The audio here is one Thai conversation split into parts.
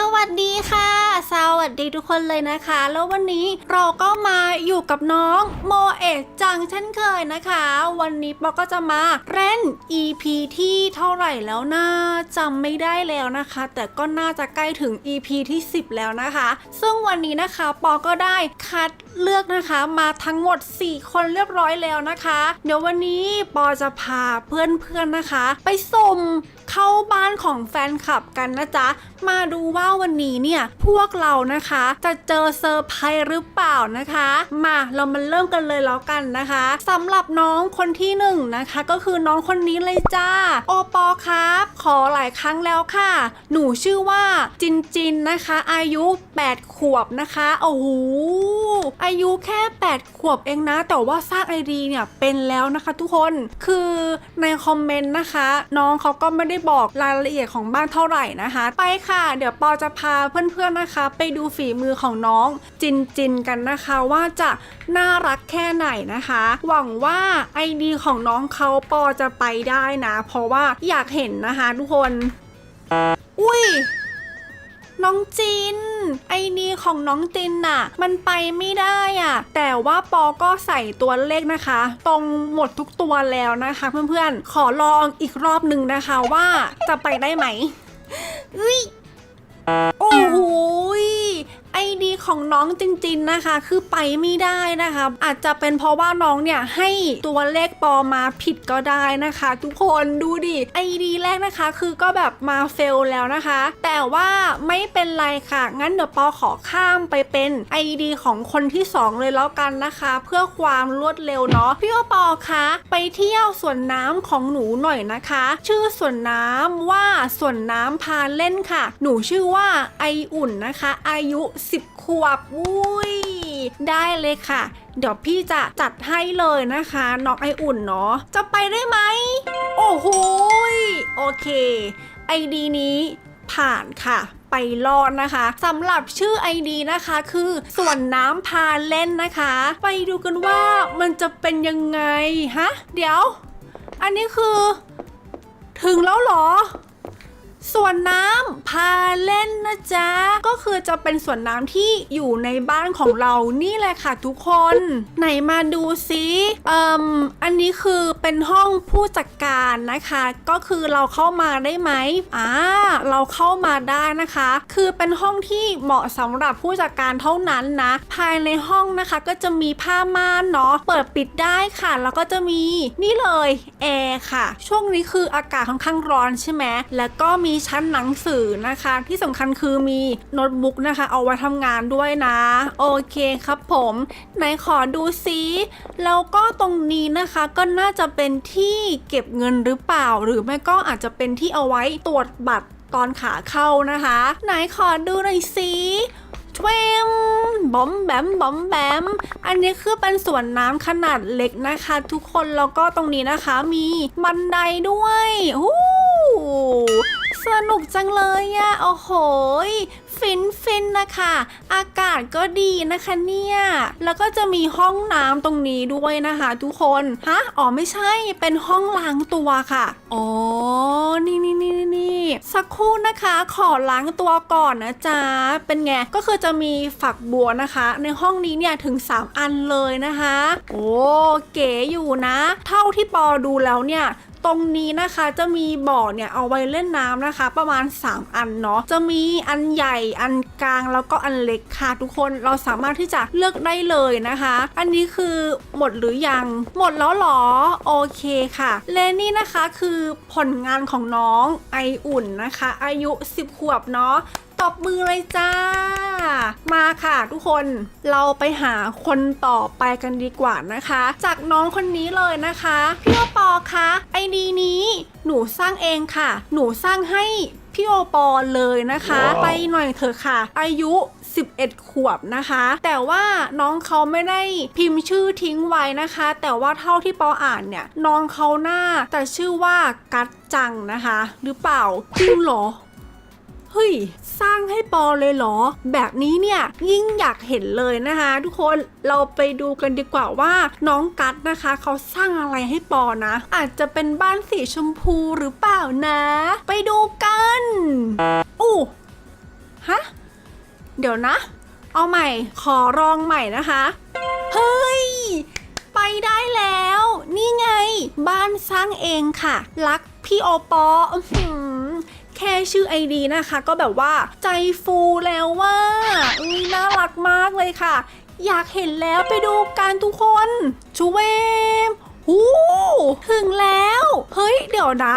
สวัสดีค่ะ สวัสดีทุกคนเลยนะคะ แล้ววันนี้เราก็มาอยู่กับน้องโมเอะจังเช่นเคยนะคะ วันนี้ปอก็จะมาเล่น EP ที่เท่าไหร่แล้วนะจำไม่ได้แล้วนะคะ แต่ก็น่าจะใกล้ถึง EP ที่ 10 แล้วนะคะ ซึ่งวันนี้นะคะปอก็ได้คัดเลือกนะคะมาทั้งหมด 4 คนเรียบร้อยแล้วนะคะ เดี๋ยววันนี้ปอจะพาเพื่อนๆนะคะ ไปส่ง เข้าบ้านของแฟนคลับกันนะจ๊ะ มาดูว่าวันนี้เนี่ย พวกเรานะคะจะเจอเซอร์ไพรส์หรือเปล่านะคะ มาเรามาเริ่มกันเลยแล้วกันนะคะสำหรับน้องคนที่หนึ่งนะคะ ก็คือน้องคนนี้เลยจ้า โอปอครับ ขอหลายครั้งแล้วค่ะ หนูชื่อว่าจินจินนะคะ อายุ 8 ขวบนะคะโอ้โหอายุแค่ 8 ขวบเองนะ แต่ว่าสร้างไอดีเนี่ยเป็นแล้วนะคะทุกคนคือในคอมเมนต์นะคะ น้องเขาก็ไม่ได้บอกรายละเอียดของบ้านเท่าไหร่นะคะ ไปค่ะ เดี๋ยวปอจะพาเพื่อนๆนะคะ ไปดูฝีมือของน้องจินจินกันนะคะว่าจะน่ารักแค่ไหนนะคะ หวังว่าไอดีของน้องเขาปอจะไปได้นะ เพราะว่าอยากเห็นนะคะทุกคน อุ้ย น้องจิน ไอดีของน้องจินน่ะ มันไปไม่ได้อะ แต่ว่าปอก็ใส่ตัวเลขนะคะ ตรงหมดทุกตัวแล้วนะคะ เพื่อนๆ ขอลองอีกรอบหนึ่งนะคะว่าจะไปได้ไหมอุ้ยโอ้โห ไอดีของน้องจริง ๆนะคะ คือไปไม่ได้นะคะ อาจจะเป็นเพราะว่าน้องเนี่ยให้ตัวเลขปอมาผิดก็ได้นะคะ ทุกคนดูดิไอดีแรกนะคะ คือก็แบบมาเฟลแล้วนะคะ แต่ว่าไม่เป็นไรค่ะ งั้นเดี๋ยวปอขอข้ามไปเป็นไอดีของคนที่สองเลยแล้วกันนะคะ เพื่อความรวดเร็วเนาะพี่โอปอคะไปเที่ยวสวนน้ำของหนูหน่อยนะคะ ชื่อสวนน้ำว่าสวนน้ำพาเล่นค่ะ หนูชื่อว่าไออุ่นนะคะ อายุ10 ขวบอุ้ย ได้เลยค่ะ เดี๋ยวพี่จะจัดให้เลยนะคะ น้องไออุ่นเนาะ จะไปได้ไหม โอ้โหโอเคไอดีนี้ผ่านค่ะไปรอดนะคะสำหรับชื่อ ID นะคะคือส่วนน้ำพาเล่นนะคะ ไปดูกันว่ามันจะเป็นยังไง ฮะ เดี๋ยว อันนี้คือ ถึงแล้วหรอ ส่วนน้ำพาเล่นนะจ๊ะ ก็คือจะเป็นส่วนน้ำที่อยู่ในบ้านของเรานี่แหละค่ะทุกคน ไหนมาดูซิเอ่มอันนี้คือเป็นห้องผู้จัดการนะคะ ก็คือเราเข้ามาได้ไหมอ่าเราเข้ามาได้นะคะ คือเป็นห้องที่เหมาะสำหรับผู้จัดการเท่านั้นนะ ภายในห้องนะคะก็จะมีผ้าม่านเนาะเปิดปิดได้ค่ะ แล้วก็จะมีนี่เลยแอร์ค่ะ ช่วงนี้คืออากาศค่อนข้างร้อนใช่ไหมแล้วก็มีชั้นหนังสือนะคะ ที่สำคัญคือมีโน้ตบุ๊กนะคะ เอาไว้ทำงานด้วยนะ โอเคครับผม ไหนขอดูซิแล้วก็ตรงนี้นะคะก็น่าจะเป็นที่เก็บเงินหรือเปล่า หรือไม่ก็อาจจะเป็นที่เอาไว้ตรวจบัตรตอนขาเข้านะคะ ไหนขอดูหน่อยสิทวมบอมแบมบอมแบม อันนี้คือเป็นสวนน้ำขนาดเล็กนะคะ ทุกคนแล้วก็ตรงนี้นะคะมีบันไดด้วยอู้ สนุกจังเลยอะโอ้โหยฟินฟินนะคะ อากาศก็ดีนะคะเนี่ย แล้วก็จะมีห้องน้ำตรงนี้ด้วยนะคะ ทุกคนฮะอ๋อไม่ใช่เป็นห้องล้างตัวค่ะอ๋อนี่นี่นี่นี่นี่สักครู่นะคะ ขอล้างตัวก่อนนะจ๊ะเป็นไงก็คือจะมีฝักบัวนะคะ ในห้องนี้เนี่ยถึง 3 อันเลยนะคะ โอ้เก๋อยู่นะ เท่าที่ปอดูแล้วเนี่ย ตรงนี้นะคะจะมีบ่อเนี่ยเอาไว้เล่นน้ำนะคะ ประมาณ 3 อันเนาะจะมีอันใหญ่อันกลางแล้วก็อันเล็กค่ะทุกคนเราสามารถที่จะเลือกได้เลยนะคะ อันนี้คือหมดหรือยัง หมดแล้วหรอโอเคค่ะและนี่นะคะคือผลงานของน้องไออุ่นนะคะ อายุ 10 ขวบเนาะ ตบมือเลยจ้า มาค่ะทุกคนเราไปหาคนต่อไปกันดีกว่านะคะ จากน้องคนนี้เลยนะคะพี่โอปอคะไอดีนี้ หนูสร้างเองค่ะ หนูสร้างให้พี่โอปอเลยนะคะว้าวไปหน่อยเถอะค่ะ อายุ 11 ขวบนะคะ แต่ว่าน้องเขาไม่ได้พิมพ์ชื่อทิ้งไว้นะคะ แต่ว่าเท่าที่ปออ่านเนี่ย น้องเขาหน้าแต่ชื่อว่ากัดจังนะคะ หรือเปล่าจริงเหรอ เฮ้ย สร้างให้ปอเลยเหรอ แบบนี้เนี่ยยิ่งอยากเห็นเลยนะคะ ทุกคนเราไปดูกันดีกว่าว่าน้องกัดนะคะ เขาสร้างอะไรให้ปอนะ อาจจะเป็นบ้านสีชมพูหรือเปล่านะ ไปดูกันอู้ฮะเดี๋ยวนะ เอาใหม่ขอลองใหม่นะคะ เฮ้ย ไปได้แล้ว นี่ไง บ้านสร้างเองค่ะ รักพี่โอปอ แค่ชื่อไอดีนะคะ ก็แบบว่าใจฟูแล้วว่าอุ้ยน่ารักมากเลยค่ะ อยากเห็นแล้วไปดูกันทุกคนชูเวมหูถึงแล้ว เฮ้ย เดี๋ยวนะ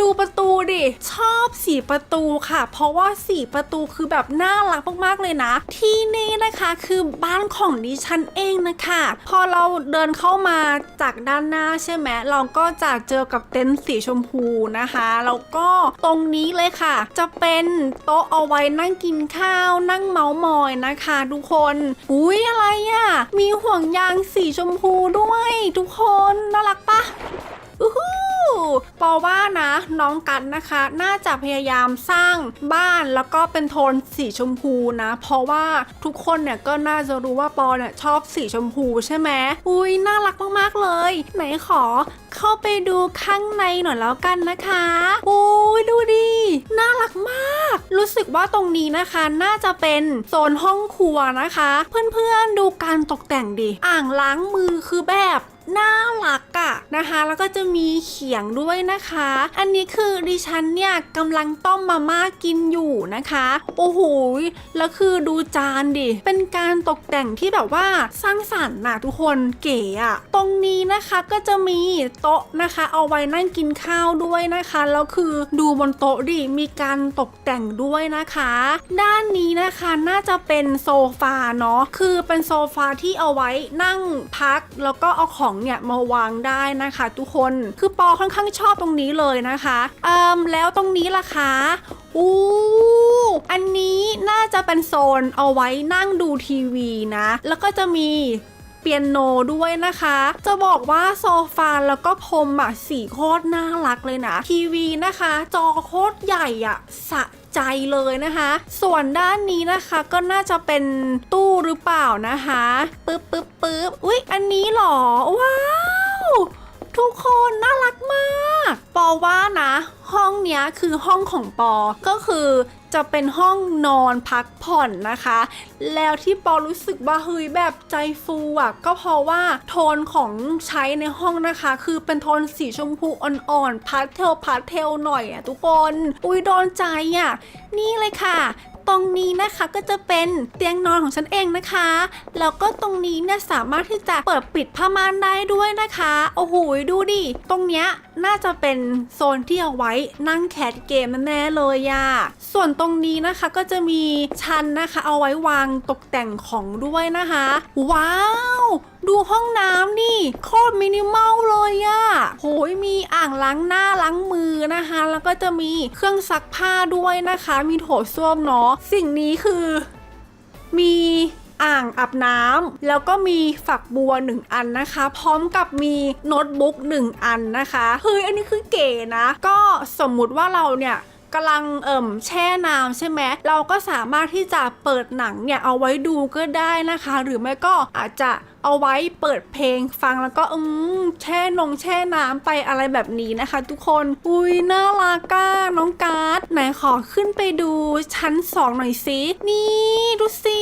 ดูประตูดิ ชอบสีประตูค่ะ เพราะว่าสีประตูคือแบบน่ารักมากๆเลยนะ ที่นี่นะคะคือบ้านของดิฉันเองนะคะ พอเราเดินเข้ามาจากด้านหน้าใช่ไหมเราก็จะเจอกับเต็นท์สีชมพูนะคะแล้วก็ตรงนี้เลยค่ะ จะเป็นโต๊ะเอาไว้นั่งกินข้าวนั่งเมาส์มอยนะคะทุกคนอุ้ยอะไรอะ่ะมีห่วงยางสีชมพูด้วย ทุกคนน่ารักปะอู้หู ปอว่านะน้องกันนะคะ น่าจะพยายามสร้างบ้านแล้วก็เป็นโทนสีชมพูนะ เพราะว่าทุกคนเนี่ยก็น่าจะรู้ว่าปอเนี่ยชอบสีชมพูใช่ไหมอุ้ยน่ารักมากๆเลย ไหนขอเข้าไปดูข้างในหน่อยแล้วกันนะคะอุ้ยดูดิน่ารักมาก รู้สึกว่าตรงนี้นะคะน่าจะเป็นโซนห้องครัวนะคะ เพื่อนๆดูการตกแต่งดิอ่างล้างมือคือแบบ น่ารักอะนะคะ แล้วก็จะมีเขียงด้วยนะคะ อันนี้คือดิฉันเนี่ยกำลังต้มมาม่ากินอยู่นะคะ โอ้โหแล้วคือดูจานดิ เป็นการตกแต่งที่แบบว่าสร้างสรรค์นะทุกคนเก๋อะตรงนี้นะคะก็จะมีโต๊ะนะคะ เอาไว้นั่งกินข้าวด้วยนะคะ แล้วคือดูบนโต๊ะดิ มีการตกแต่งด้วยนะคะ ด้านนี้นะคะน่าจะเป็นโซฟาเนาะ คือเป็นโซฟาที่เอาไว้นั่งพักแล้วก็เอาของเนี่ยมาวางได้นะคะ ทุกคนคือปอค่อนข้างชอบตรงนี้เลยนะคะเอ่มแล้วตรงนี้ล่ะคะอู้อันนี้น่าจะเป็นโซนเอาไว้นั่งดูทีวีนะ แล้วก็จะมีเปียโนด้วยนะคะ จะบอกว่าโซฟาแล้วก็พรมอะสีโคตรน่ารักเลยนะ ทีวีนะคะ จอโคตรใหญ่อะสะ ใจเลยนะคะ ส่วนด้านนี้นะคะก็น่าจะเป็นตู้หรือเปล่านะคะปึ๊บปึ๊บปึ๊บอุ๊ย อันนี้เหรอ ว้าว ทุกคนน่ารักมาก ว่านะ ห้องเนี้ยคือห้องของปอ ก็คือจะเป็นห้องนอนพักผ่อนนะคะ แล้วที่ปอรู้สึกว่าเฮ้ยแบบใจฟูอะ ก็เพราะว่าโทนของใช้ในห้องนะคะ คือเป็นโทนสีชมพูอ่อนๆพาสเทลพาสเทลหน่อยอะทุกคน อุ้ยโดนใจอะ นี่เลยค่ะ ตรงนี้นะคะก็จะเป็นเตียงนอนของฉันเองนะคะ แล้วก็ตรงนี้เนี่ยสามารถที่จะเปิดปิดผ้าม่านได้ด้วยนะคะ โอ้โหดูดิ ตรงเนี้ยน่าจะเป็นโซนที่เอาไว้นั่งแคสเกมแน่เลยอะส่วนตรงนี้นะคะก็จะมีชั้นนะคะ เอาไว้วางตกแต่งของด้วยนะคะ ว้าวดูห้องน้ำนี่โคตรมินิมอลเลยอะโหยมีอ่างล้างหน้าล้างมือนะคะ แล้วก็จะมีเครื่องซักผ้าด้วยนะคะ มีโถส้วมเนาะสิ่งนี้คือ มีอ่างอาบน้ำแล้วก็มีฝักบัวหนึ่งอันนะคะ พร้อมกับมีโน้ตบุ๊กหนึ่งอันนะคะเฮ้ยอันนี้คือเก๋นะ ก็สมมุติว่าเราเนี่ยกำลังเอิ่มแช่น้ำใช่ไหมเราก็สามารถที่จะเปิดหนังเนี่ยเอาไว้ดูก็ได้นะคะ หรือไม่ก็อาจจะเอาไว้เปิดเพลงฟังแล้วก็อืมแช่นงแช่น้ำไปอะไรแบบนี้นะคะ ทุกคนอุ้ยน่ารักก้าน้องการ์ดไหนขอขึ้นไปดูชั้นสองหน่อยสินี่ดูสิ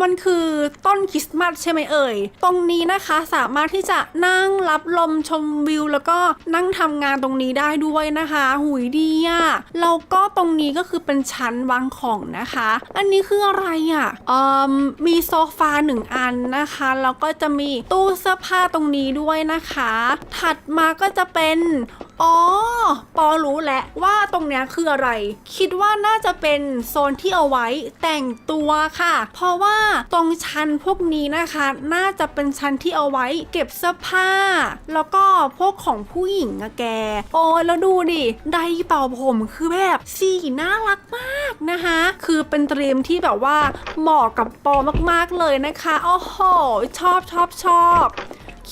มันคือต้นคริสต์มาสใช่ไหมเอ่ย ตรงนี้นะคะสามารถที่จะนั่งรับลมชมวิว แล้วก็นั่งทำงานตรงนี้ได้ด้วยนะคะ หุยดีอะ่ะแล้วก็ตรงนี้ก็คือเป็นชั้นวางของนะคะ อันนี้คืออะไรอะ่ะเอ่มมีโซฟาหนึ่งอันนะคะแล้วก็จะมีตู้เสื้อผ้าตรงนี้ด้วยนะคะ ถัดมาก็จะเป็นอ๋อ ปอรู้แล้วว่าตรงเนี้ยคืออะไร คิดว่าน่าจะเป็นโซนที่เอาไว้แต่งตัวค่ะ เพราะว่าตรงชั้นพวกนี้นะคะ น่าจะเป็นชั้นที่เอาไว้เก็บเสื้อผ้า แล้วก็พวกของผู้หญิงอะแก โอ้แล้วดูดิ ไดร์เป่าผมคือแบบสีน่ารักมากนะคะ คือเป็นเตรียมที่แบบว่าเหมาะกับปอมากๆเลยนะคะ โอ้โห ชอบชอบชอบ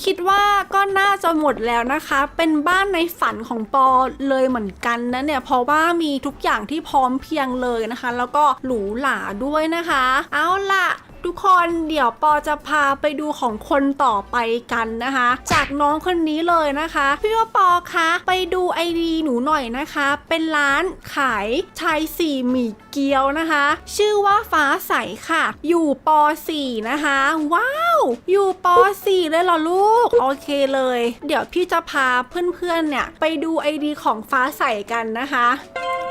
คิดว่าก็น่าจะหมดแล้วนะคะ เป็นบ้านในฝันของปอเลยเหมือนกันนะเนี่ย เพราะว่ามีทุกอย่างที่พร้อมเพียงเลยนะคะ แล้วก็หรูหราด้วยนะคะ เอาล่ะ ทุกคนเดี๋ยวปอจะพาไปดูของคนต่อไปกันนะคะ จากน้องคนนี้เลยนะคะ พี่ว่าปอคะไปดูไอดีหนูหน่อยนะคะ เป็นร้านขายชายสี่หมี่เกี๊ยวนะคะ ชื่อว่าฟ้าใสค่ะ อยู่ป .4 นะคะ ว้าว อยู่ป .4 เลยเหรอลูก โอเคเลย เดี๋ยวพี่จะพาเพื่อนๆเนี่ยไปดูไอดีของฟ้าใสกันนะคะ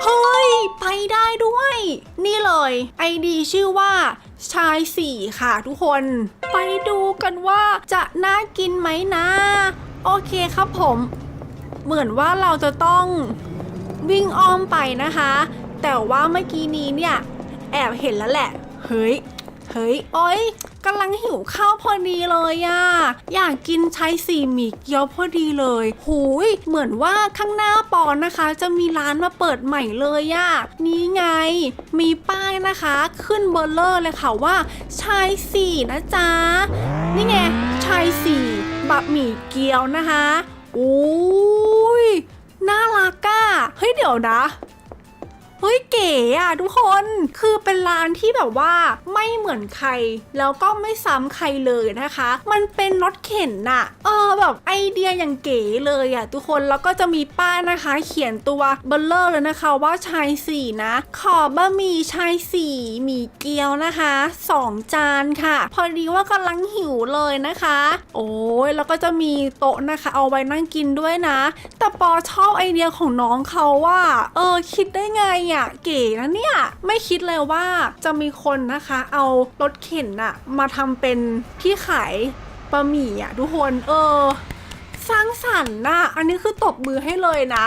เฮ้ย ไปได้ด้วย นี่เลย ไอดีชื่อว่า ชายสี่ค่ะทุกคน ไปดูกันว่าจะน่ากินไหมนะ โอเคครับผม เหมือนว่าเราจะต้องวิ่งอ้อมไปนะคะ แต่ว่าเมื่อกี้นี้เนี่ย แอบเห็นแล้วแหละ เฮ้ย เฮ้ยโอ๊ยกำลังหิวข้าวพอดีเลยอะอยากกินชายสี่หมี่เกี๊ยวพอดีเลยหูยเหมือนว่าข้างหน้าปอนนะคะ จะมีร้านมาเปิดใหม่เลยอะนี่ไง มีป้ายนะคะ ขึ้นเบอร์เลอร์เลยค่ะว่าชายสี่นะจ๊ะนี่ไงชายสี่บะหมี่เกี๊ยวนะคะโอ้ยน่ารักอะเฮ้ยเดี๋ยวนะ เฮ้ยเก๋อะทุกคนคือเป็นร้านที่แบบว่าไม่เหมือนใคร แล้วก็ไม่ซ้ำใครเลยนะคะ มันเป็นรถเข็นน่ะ เออแบบไอเดียอย่างเก๋เลยอะทุกคนแล้วก็จะมีป้ายนะคะ เขียนตัวเบลเลอร์เลยนะคะว่าชายสี่นะ ขอบะหมี่ชายสี่หมี่เกี๊ยวนะคะสองจานค่ะ พอดีว่ากำลังหิวเลยนะคะ โอ้ยแล้วก็จะมีโต๊ะนะคะ เอาไว้นั่งกินด้วยนะ แต่ปอชอบไอเดียของน้องเขาว่า เออคิดได้ไงอะ่ย เก๋นะเนี่ย ไม่คิดเลยว่าจะมีคนนะคะ เอารถเข็นอะมาทำเป็นที่ขายบะหมี่อะทุกคน เออ สร้างสรรค์นะอันนี้คือตบมือให้เลยนะ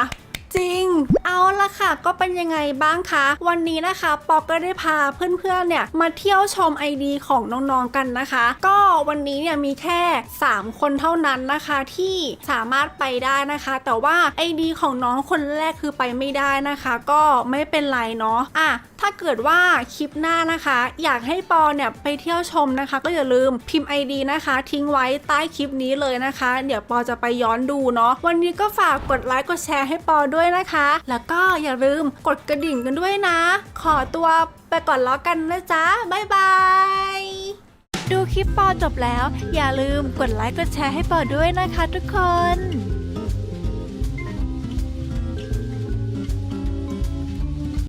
จริง เอาละค่ะ ก็เป็นยังไงบ้างคะ วันนี้นะคะปอก็ได้พาเพื่อนๆเนี่ยมาเที่ยวชมไอดีของน้องๆกันนะคะ ก็วันนี้เนี่ยมีแค่ 3 คนเท่านั้นนะคะที่สามารถไปได้นะคะ แต่ว่าไอดีของน้องคนแรกคือไปไม่ได้นะคะ ก็ไม่เป็นไรเนาะอะถ้าเกิดว่าคลิปหน้านะคะ อยากให้ปอเนี่ยไปเที่ยวชมนะคะ ก็อย่าลืมพิมพ์ ID นะคะ ทิ้งไว้ใต้คลิปนี้เลยนะคะ เดี๋ยวปอจะไปย้อนดูเนาะวันนี้ก็ฝากกดไลค์กดแชร์ให้ปอด้วยด้วยนะคะ แล้วก็อย่าลืมกดกระดิ่งกันด้วยนะ ขอตัวไปก่อนแล้วกันนะจ๊ะ บ๊ายบาย ดูคลิปปอจบแล้ว อย่าลืมกดไลค์กดแชร์ให้ปอด้วยนะคะทุกคน